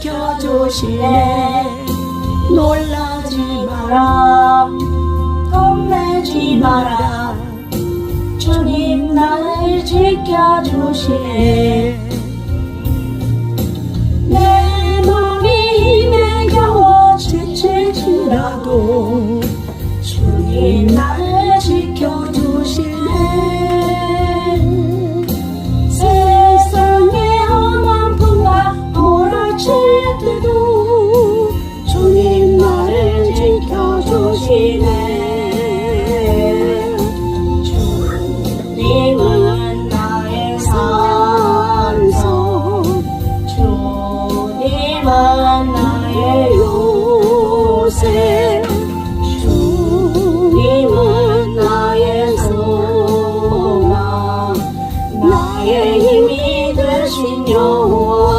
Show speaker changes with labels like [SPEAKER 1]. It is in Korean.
[SPEAKER 1] 지켜주시네. 놀라지 마라. 겁내지 마라. 주님 나를 지켜주시네. 내 몸이 힘에 겨워 지칠지라도 주님 나를 나만 나의 요새 주님은 나의 소망 나의 힘이 되신 여호와.